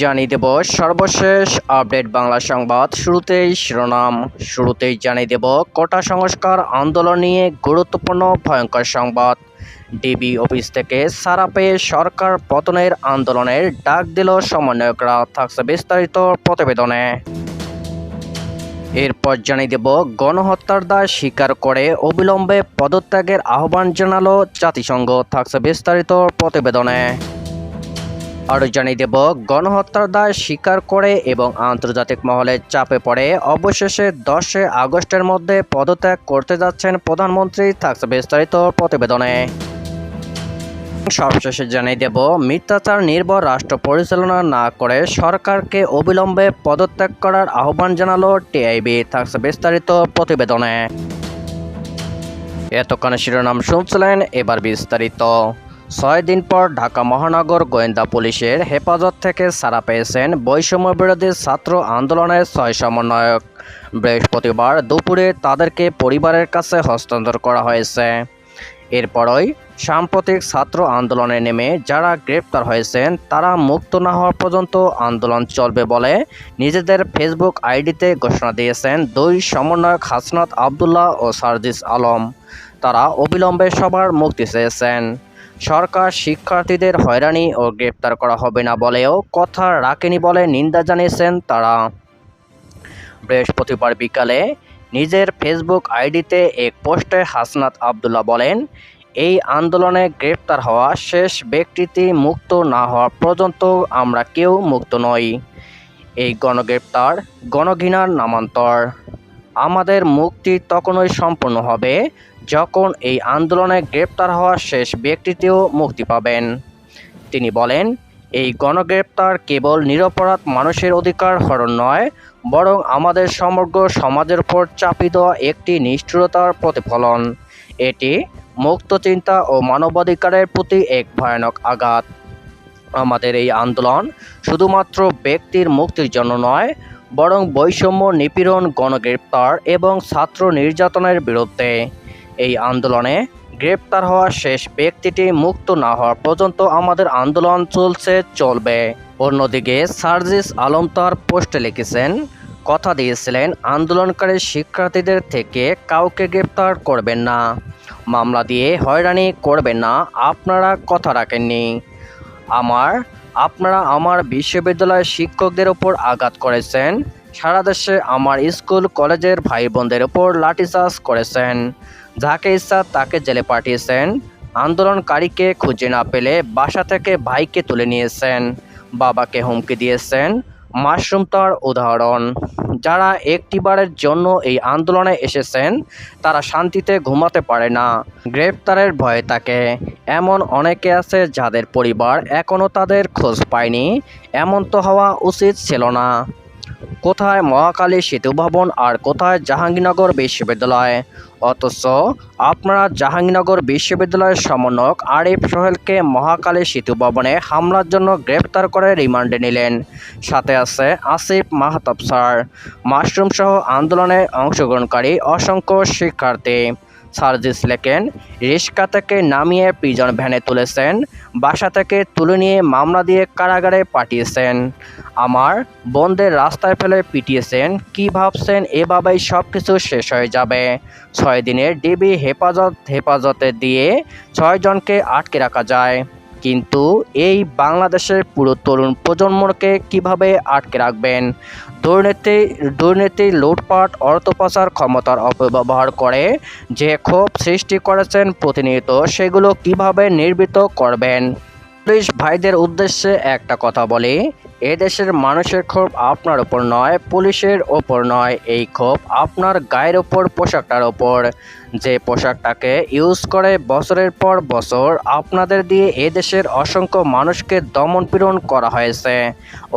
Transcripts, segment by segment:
জানিয়ে দেব সর্বশেষ আপডেট বাংলা সংবাদ। শুরুতেই শিরোনাম। শুরুতেই জানিয়ে দেব কোটা সংস্কার আন্দোলন নিয়ে গুরুত্বপূর্ণ ভয়ঙ্কর সংবাদ। ডিবি অফিস থেকে সারা পেয়ে সরকার পতনের আন্দোলনের ডাক দিল সমন্বয়করা। থাকছে বিস্তারিত প্রতিবেদনে। এরপর জানিয়ে দেব গণহত্যার দায় স্বীকার করে অবিলম্বে পদত্যাগের আহ্বান জানালো জাতিসংঘ। থাকছে বিস্তারিত প্রতিবেদনে। আরও জানিয়ে দেব, গণহত্যার দায় স্বীকার করে এবং আন্তর্জাতিক মহলে চাপে পড়ে। অবশেষে দশে আগস্টের মধ্যে পদত্যাগ করতে যাচ্ছেন প্রধানমন্ত্রী। থাকছে বিস্তারিত প্রতিবেদনে। সবশেষে জানিয়ে দেব, মিথ্যাচার নির্ভর রাষ্ট্র পরিচালনা না করে সরকারকে অবিলম্বে পদত্যাগ করার আহ্বান জানালো টিআইবি। থাকছে বিস্তারিত প্রতিবেদনে। এতক্ষণ শিরোনাম শুনছিলেন, এবার বিস্তারিত। ছয় দিন পর ঢাকা মহানগর গোয়েন্দা পুলিশের হেফাজত থেকে ছাড়া পেয়েছেন বৈষম্য বিরোধী ছাত্র আন্দোলনের ছয় সমন্বয়ক। বৃহস্পতিবার দুপুরে তাদেরকে পরিবারের কাছে হস্তান্তর করা হয়েছে। এরপরই সাম্প্রতিক ছাত্র আন্দোলনে নেমে যারা গ্রেপ্তার হয়েছেন, তারা মুক্ত না হওয়া পর্যন্ত আন্দোলন চলবে বলে নিজেদের ফেসবুক আইডিতে ঘোষণা দিয়েছেন দুই সমন্বয়ক হাসনাত আবদুল্লাহ ও সার্জিস আলম। তারা অবিলম্বে সবার মুক্তি চেয়েছেন। সরকার শিক্ষার্থীদের হয়রানি ও গ্রেপ্তার করা হবে না বলেও কথা রাখেনি বলে নিন্দা জানিয়েছেন তারা। বৃহস্পতিবার বিকালে নিজের ফেসবুক আইডিতে এক পোস্টে হাসনাত আবদুল্লাহ বলেন, এই আন্দোলনে গ্রেপ্তার হওয়া শেষ ব্যক্তিটি মুক্ত না হওয়া পর্যন্ত আমরা কেউ মুক্ত নই। এই গণগ্রেপ্তার, গণঘৃণার নামান্তর। আমাদের মুক্তি তখনই সম্পূর্ণ হবে যখন এই আন্দোলনে গ্রেপ্তার হওয়া শেষ ব্যক্তিটিও মুক্তি পাবেন। তিনি বলেন, এই গণগ্রেপ্তার কেবল নিরপরাধ মানুষের অধিকার হরণ নয়, বরং আমাদের সমগ্র সমাজের উপর চাপিয়ে দেওয়া একটি নিষ্ঠুরতার প্রতিফলন। এটি মুক্ত চিন্তা ও মানবাধিকারের প্রতি এক ভয়ানক আঘাত। আমাদের এই আন্দোলন শুধুমাত্র ব্যক্তির মুক্তির জন্য নয়, বরং বৈষম্য নিপীড়ন, গণগ্রেপ্তার এবং ছাত্র নির্যাতনের বিরুদ্ধে। এই আন্দোলনে গ্রেপ্তার হওয়া শেষ ব্যক্তিটি মুক্ত না হওয়া পর্যন্ত আমাদের আন্দোলন চলছে, চলবে। অন্যদিকে সার্জিস আলম তার পোস্টে লিখেছেন, কথা দিয়েছিলেন, আন্দোলনকারী শিক্ষার্থীদের থেকে কাউকে গ্রেপ্তার করবেন না। মামলা দিয়ে হয়রানি করবেন না, আপনারা কথা রাখেননি। আমার, আপনারা আমার বিশ্ববিদ্যালয়ের শিক্ষকদের ওপর আঘাত করেছেন, সারা দেশে আমার স্কুল, কলেজের ভাই বোনদের ওপর লাঠিচার্জ করেছেন। যাকে ইচ্ছা তাকে জেলে পাঠিয়েছেন। আন্দোলনকারীকে খুঁজে না পেলে বাসা থেকে ভাইকে তুলে নিয়েছেন, বাবাকে হুমকি দিয়েছেন। মাশরুম তার উদাহরণ, যারা একটিবারের জন্য এই আন্দোলনে এসেছেন, তারা শান্তিতে ঘুমাতে পারে না। গ্রেপ্তারের ভয়ে থাকে এমন অনেকে আছে যাদের পরিবার এখনও তাদের খোঁজ পায়নি, এমন তো হওয়া উচিত ছিল না। কোথায় মহাকালী সেতু ভবন আর কোথায় জাহাঙ্গীরনগর বিশ্ববিদ্যালয়? অথচ আপনারা জাহাঙ্গীরনগর বিশ্ববিদ্যালয়ের সমন্বয়ক আরিফ সোহেলকে মহাকালী সেতু ভবনে হামলার জন্য গ্রেপ্তার করে রিমান্ডে নিলেন। সাথে আছে আসিফ মাহতাব স্যার। মাশরুমসহ আন্দোলনে অংশগ্রহণকারী অসংখ্য শিক্ষার্থী। সার্জিস লেকেন রিস্কা থেকে নামিয়ে প্রিজন ভ্যানে তুলেছেন, বাসা থেকে তুলে নিয়ে মামলা দিয়ে কারাগারে পাঠিয়েছেন। আমার বন্ধের রাস্তায় ফেলে পিটিয়েছেন, কি ভাবছেন এভাবেই সব কিছু শেষ হয়ে যাবে। ছয় দিনের ডিবি হেফাজত, হেফাজতে দিয়ে ছয়জনকে আটকে রাখা যায়। কিন্তু এই বাংলাদেশের পুরো তরুণ প্রজন্মকে কীভাবে আটকে রাখবেন? দুর্নীতি দুর্নীতি লুটপাট অর্থ পাচার ক্ষমতার অপব্যবহার করে যে ক্ষোভ সৃষ্টি করেছেন প্রতিনিয়ত, সেগুলো কীভাবে নির্বৃত করবেন? পুলিশ ভাইদের উদ্দেশ্যে একটা কথা বলি। এদেশের মানুষের ক্ষোভ আপনার ওপর নয়, পুলিশের ওপর নয়, এই ক্ষোভ আপনার গায়ের ওপর পোশাকটার ওপর যে পোশাকটাকে ইউজ করে বছরের পর বছর আপনাদের দিয়ে এদেশের অসংখ্য মানুষকে দমন পীড়ন করা হয়েছে,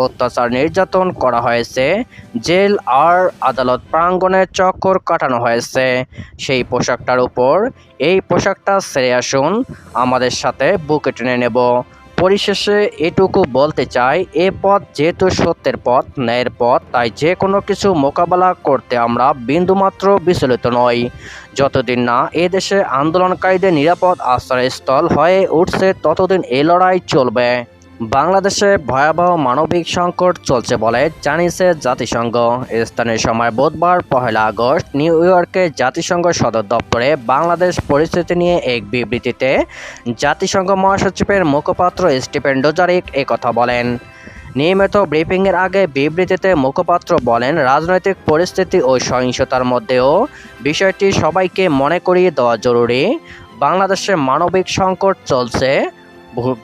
অত্যাচার নির্যাতন করা হয়েছে, জেল আর আদালত প্রাঙ্গণে চক্কর কাটানো হয়েছে। সেই পোশাকটার উপর, এই পোশাকটা ছেড়ে আসুন, আমাদের সাথে বুকে টেনে নেব। পরিশেষে এটুকু বলতে চাই, এ পথ যেহেতু সত্যের পথ, ন্যায়ের পথ, তাই যে কোনো কিছু মোকাবেলা করতে আমরা বিন্দুমাত্র বিচলিত নই। যতদিন না এ দেশে আন্দোলনকারীদের নিরাপদ আশ্রয়স্থল হয়ে উঠছে, ততদিন এ লড়াই চলবে। বাংলাদেশে ভয়াবহ মানবিক সংকট চলছে বলে জানিয়েছে জাতিসংঘ। স্থানীয় সময় বুধবার পহেলা আগস্ট নিউ ইয়র্কে জাতিসংঘ সদর দপ্তরে বাংলাদেশ পরিস্থিতি নিয়ে এক বিবৃতিতে জাতিসংঘ মহাসচিবের মুখপাত্র স্টিফেন ডোজারিক একথা বলেন। নিয়মিত ব্রিফিংয়ের আগে বিবৃতিতে মুখপাত্র বলেন, রাজনৈতিক পরিস্থিতি ও সহিংসতার মধ্যেও বিষয়টি সবাইকে মনে করিয়ে দেওয়া জরুরি। বাংলাদেশে মানবিক সংকট চলছে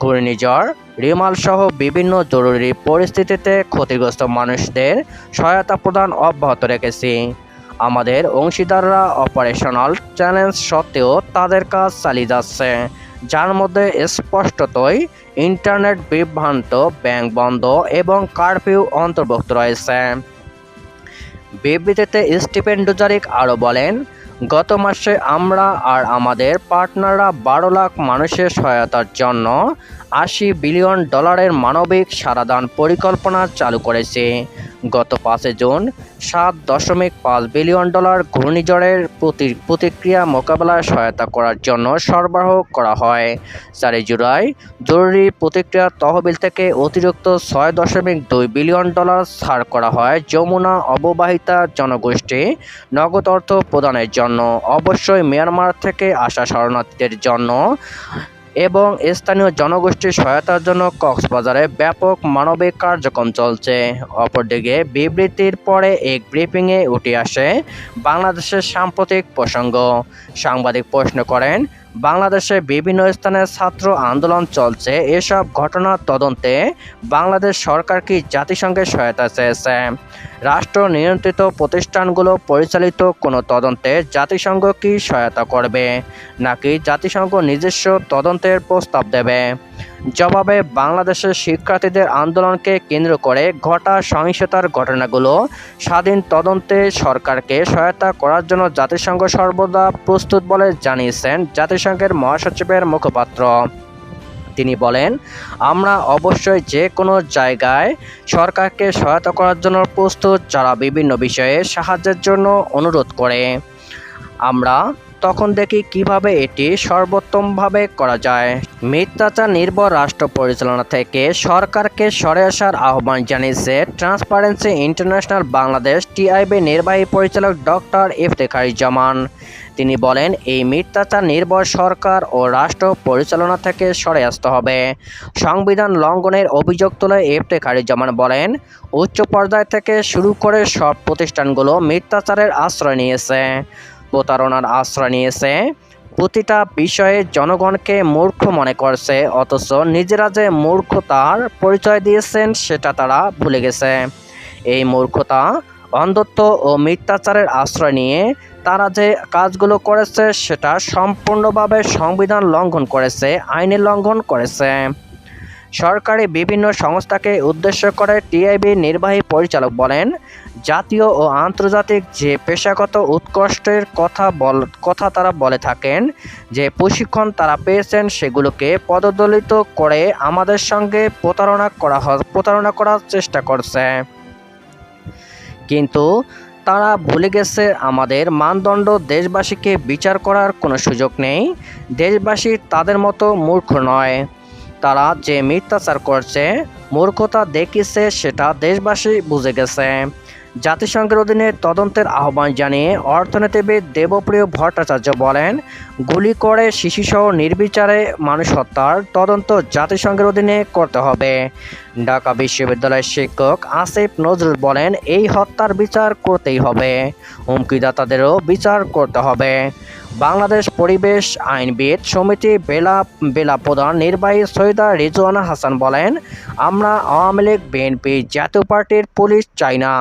ঘূর্ণিঝড় রিমাল সহ বিভিন্ন জরুরি পরিস্থিতিতে ক্ষতিগ্রস্ত মানুষদের সহায়তা প্রদান অব্যাহত রেখেছি। আমাদের অংশীদাররা অপারেশনাল চ্যালেঞ্জ সত্ত্বেও তাদের কাজ চালিয়ে যাচ্ছে, যার মধ্যে স্পষ্টতই ইন্টারনেট বিভ্রান্ত ব্যাংক বন্ধ এবং কারফিউ অন্তর্ভুক্ত রয়েছে। বিবৃতিতে স্টিফেন ডুজারিক আরও বলেন গত মাসে আমরা আর আমাদের পার্টনাররা বারো লাখ মানুষের সহায়তার জন্য আশি বিলিয়ন ডলারের মানবিক সারাদান পরিকল্পনা চালু করেছি। গত পাঁচে জুন সাত দশমিক পাঁচ বিলিয়ন ডলার ঘূর্ণিঝড়ের প্রতি, প্রতিক্রিয়া মোকাবেলায় সহায়তা করার জন্য সরবরাহ করা হয়। চারই জুলাই জরুরি প্রতিক্রিয়া তহবিল থেকে অতিরিক্ত ছয় দশমিক দুই বিলিয়ন ডলার ছাড় করা হয় যমুনা অববাহিতা জনগোষ্ঠী নগদ অর্থ প্রদানের জন্য। অবশ্যই মিয়ানমার থেকে আসা শরণার্থীদের জন্য এবং স্থানীয় জনগোষ্ঠীর সহায়তার জন্য কক্সবাজারে ব্যাপক মানবিক কার্যক্রম চলছে। অপরদিকে বিবৃতির পরে এক ব্রিফিংয়ে উঠে আসে বাংলাদেশের সাম্প্রতিক প্রসঙ্গ। সাংবাদিক প্রশ্ন করেন বাংলাদেশে বিভিন্ন স্থানে ছাত্র আন্দোলন চলছে। এসব ঘটনার তদন্তে বাংলাদেশ সরকার কি জাতিসংঘের সহায়তা চেয়েছে? রাষ্ট্র নিয়ন্ত্রিত প্রতিষ্ঠানগুলো পরিচালিত কোনো তদন্তে জাতিসংঘ কি সহায়তা করবে? নাকি জাতিসংঘ নিজস্ব তদন্তের প্রস্তাব দেবে? জবাবে বাংলাদেশের শিক্ষার্থীদের আন্দোলনকে কেন্দ্র করে ঘটা সহিংসতার ঘটনাগুলো স্বাধীন তদন্তে সরকারকে সহায়তা করার জন্য জাতিসংঘ সর্বদা প্রস্তুত বলে জানিয়েছেন জাতিসংঘের মহাসচিবের মুখপাত্র। তিনি বলেন, আমরা অবশ্যই যে কোনো জায়গায় সরকারকে সহায়তা করার জন্য প্রস্তুত যারা বিভিন্ন বিষয়ে সাহায্যের জন্য অনুরোধ করে। আমরা তখন দেখি কীভাবে এটি সর্বোত্তমভাবে করা যায়। মিথ্যাচার নির্ভর রাষ্ট্র পরিচালনা থেকে সরকারকে সরে আসার আহ্বান জানিয়েছে ট্রান্সপারেন্সি ইন্টারন্যাশনাল বাংলাদেশ টিআইবি নির্বাহী পরিচালক ডক্টর ইফতেখারুজ্জামান তিনি বলেন, এই মিথ্যাচার নির্ভর সরকার ও রাষ্ট্র পরিচালনা থেকে সরে আসতে হবে। সংবিধান লঙ্ঘনের অভিযোগ তুলে ইফতেখারুজ্জামান বলেন, উচ্চ পর্যায় থেকে শুরু করে সব প্রতিষ্ঠানগুলো মিথ্যাচারের আশ্রয় নিয়েছে। প্রতারণার আশ্রয় নিয়েছে। প্রতিটা বিষয়ে জনগণকে মূর্খ মনে করছে, অথচ নিজেরা যে মূর্খতার পরিচয় দিয়েছেন সেটা তারা ভুলে গেছে। এই মূর্খতা, অন্ধত্ব ও মিথ্যাচারের আশ্রয় নিয়ে তারা যে কাজগুলো করেছে সেটা সম্পূর্ণভাবে সংবিধান লঙ্ঘন করেছে, আইনের লঙ্ঘন করেছে। সরকারি বিভিন্ন সংস্থাকে উদ্দেশ্য করে টিআইবি নির্বাহী পরিচালক বলেন, জাতীয় ও আন্তর্জাতিক যে পেশাগত উৎকর্ষের কথা বল, কথা তারা বলে থাকেন, যে প্রশিক্ষণ তারা পেয়েছেন সেগুলোকে পদদলিত করে আমাদের সঙ্গে প্রতারণা করা প্রতারণা করার চেষ্টা করছে। কিন্তু তারা ভুলে গেছে আমাদের মানদণ্ড দেশবাসীকে বিচার করার কোনো সুযোগ নেই। দেশবাসী তাদের মতো মূর্খ নয়। তারা যে মিথ্যাচার করছে, মূর্খতা দেখিছে সেটা দেশবাসী বুঝে গেছে। জাতিসংঘের অধীনে তদন্তের আহ্বান জানিয়ে অর্থনীতিবিদ দেবপ্রিয় ভট্টাচার্য বলেন, গুলি করে শিশুসহ নির্বিচারে মানুষ হত্যার তদন্ত জাতিসংঘের অধীনে করতে হবে। ঢাকা বিশ্ববিদ্যালয়ের শিক্ষক আসিফ নজরুল বলেন, এই হত্যার বিচার করতেই হবে। হুমকিদাতাদেরও বিচার করতে হবে। বাংলাদেশ পরিবেশ আইনবিদ সমিতি বেলা বেলা প্রধান নির্বাহী সৈয়দা রিজওয়ানা হাসান বলেন, আমরা আওয়ামী লীগ, বিএনপি জাতীয় পার্টির পুলিশ চাই না।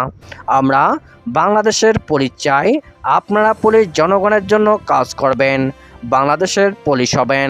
আমরা বাংলাদেশের পুলিশ চাই। আপনারা পুলিশ জনগণের জন্য কাজ করবেন। বাংলাদেশের পুলিশ হবেন।